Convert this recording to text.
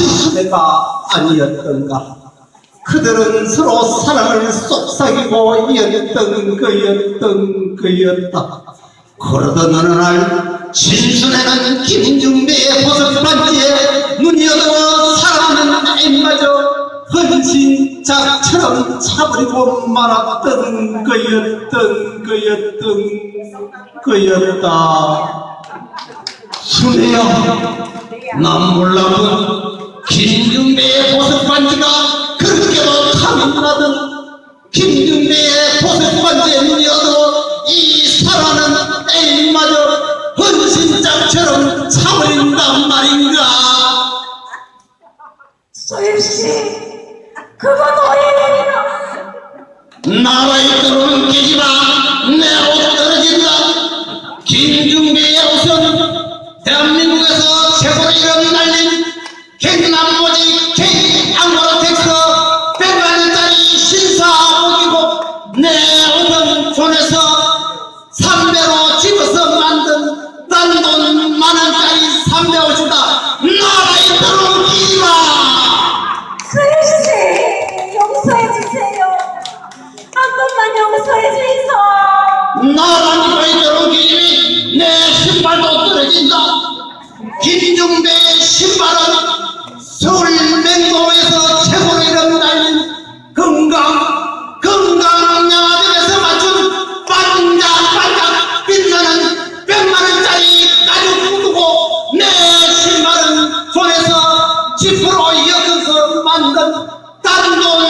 실수대가 아니었던가? 그들은 서로 사랑을 속삭이고 이었던 그였던 그였다. 그러던 어느 날 진순에는 김중배의 보석 반지에 눈이 어두워 사랑하는 애인마저 헌신작처럼 차버리고 말았던 그였던 그였던 그였다. 순애야 난 몰라도 김중배의 보석 반지가 그렇게도 탐이 나던 김중배의 보석 반지에 눈이 어두워 이 사랑하는 애인마저 헌신장처럼 차버린단 말인가 소율씨, 그건 오해입니다. 나라에 들어오는 계지마 내 옷 떨어진다 옷은 이름 날린 경남고지 K 앙고라텍스 100만원짜리 신사복이고 내 옷은 손에서 삼배로 집어서 만든 딴돈 만원짜리 삼배옷이다 나라에 들어오는 계지마 소율씨, 용서해주세요. 한 번만 용서해주이소. 나라니까 이대로 기집이 내 신발도 떨어진다 김중배의 신발은 서울 맹동에서 최고로 이름 날린 건강 건강한 양아들에서 맞춘 반짝반짝 빛나는 백만원짜리 가죽 두고 내 신발은 손에서 지프로 이어서 만든 단돈